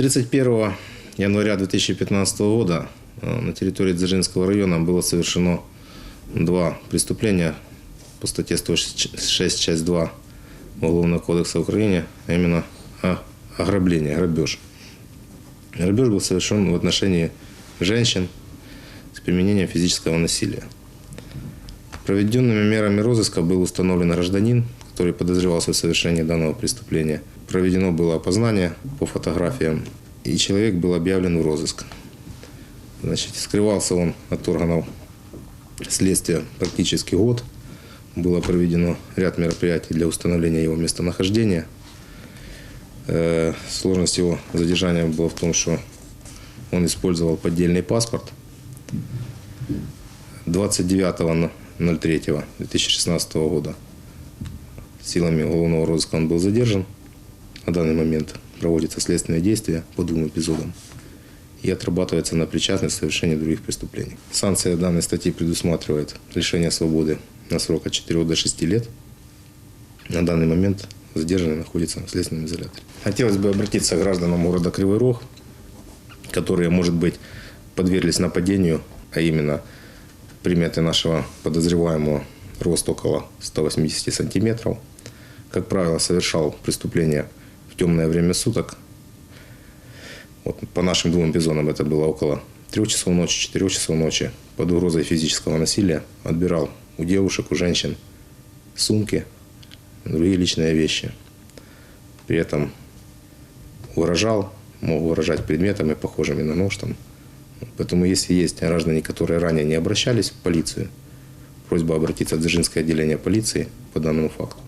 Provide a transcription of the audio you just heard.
31 января 2015 года э, на территории Дзержинского района было совершено два преступления по статье 106, часть 2 Уголовного кодекса Украины, а именно ограбление, грабеж. Грабеж был совершен в отношении женщин с применением физического насилия. Проведенными мерами розыска был установлен гражданин, который подозревался в совершении данного преступления. Проведено было опознание по фотографиям, и человек был объявлен в розыск. Значит, скрывался он от органов следствия практически год. Было проведено ряд мероприятий для установления его местонахождения. Э, Сложность его задержания была в том, что он использовал поддельный паспорт. 29.03.2016 года силами уголовного розыска он был задержан. На данный момент проводятся следственные действия по двум эпизодам и отрабатывается на причастность к других преступлений. Санкция данной статьи предусматривает лишение свободы на срок от 4 до 6 лет. На данный момент задержанный находится в следственном изоляторе. Хотелось бы обратиться к гражданам города Кривой Рог, которые, может быть, подверглись нападению, а именно приметы нашего подозреваемого рост около 180 сантиметров. Как правило, совершал преступление в темное время суток. Вот по нашим двум эпизодам это было около 3 часов ночи, 4 часов ночи. Под угрозой физического насилия отбирал у девушек, у женщин сумки, другие личные вещи. При этом угрожал, мог угрожать предметами, похожими на нож. Там. Поэтому, если есть граждане, которые ранее не обращались в полицию, просьба обратиться в Дзержинское отделение полиции по данному факту.